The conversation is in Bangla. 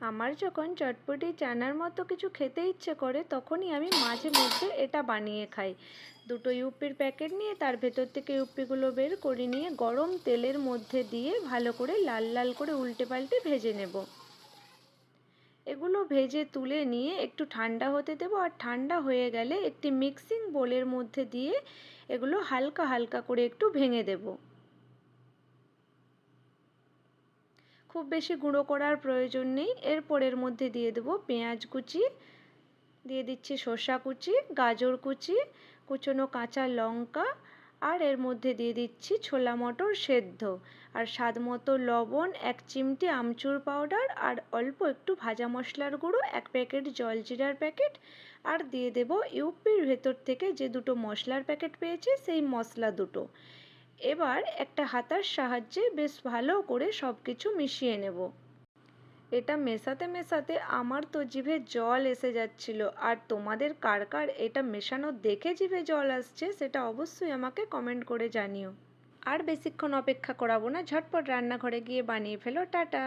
আমার যখন চটপটি চানার মতো কিছু খেতে ইচ্ছে করে, তখনই আমি মাঝে মধ্যে এটা বানিয়ে খাই। দুটো ইউপির প্যাকেট নিয়ে তার ভেতর থেকে ইউপিগুলো বের করে নিয়ে গরম তেলের মধ্যে দিয়ে ভালো করে লাল লাল করে উল্টে পাল্টে ভেজে নেব। এগুলো ভেজে তুলে নিয়ে একটু ঠান্ডা হতে দেবো আর ঠান্ডা হয়ে গেলে একটি মিক্সিং বোলের মধ্যে দিয়ে এগুলো হালকা হালকা করে একটু ভেঙে দেবো। খুব বেশি গুঁড়ো করার প্রয়োজন নেই। এরপর এর মধ্যে দিয়ে দেবো পেঁয়াজ কুচি, দিয়ে দিচ্ছি শসা কুচি, গাজর কুচি, কুচনো কাঁচা লঙ্কা, আর এর মধ্যে দিয়ে দিচ্ছি ছোলা মটর সেদ্ধ। আর স্বাদ মতো লবণ, এক চিমটি আমচুর পাউডার, আর অল্প একটু ভাজা মশলার গুঁড়ো, এক প্যাকেট জলজিরার প্যাকেট, আর দিয়ে দেব ইউপির ভেতর থেকে যে দুটো মশলার প্যাকেট পেয়েছি, সেই মশলা দুটো। এবার একটা হাতার সাহায্যে বেশ ভালো করে সব কিছু মিশিয়ে নেব। এটা মেশাতে মেশাতে আমার তো জিভে জল এসে যাচ্ছিল। আর তোমাদের কার কার এটা মেশানো দেখে জিভে জল আসছে সেটা অবশ্যই আমাকে কমেন্ট করে জানিও। আর বেশিক্ষণ অপেক্ষা করাবো না, ঝটপট রান্নাঘরে গিয়ে বানিয়ে ফেলো, টাটা।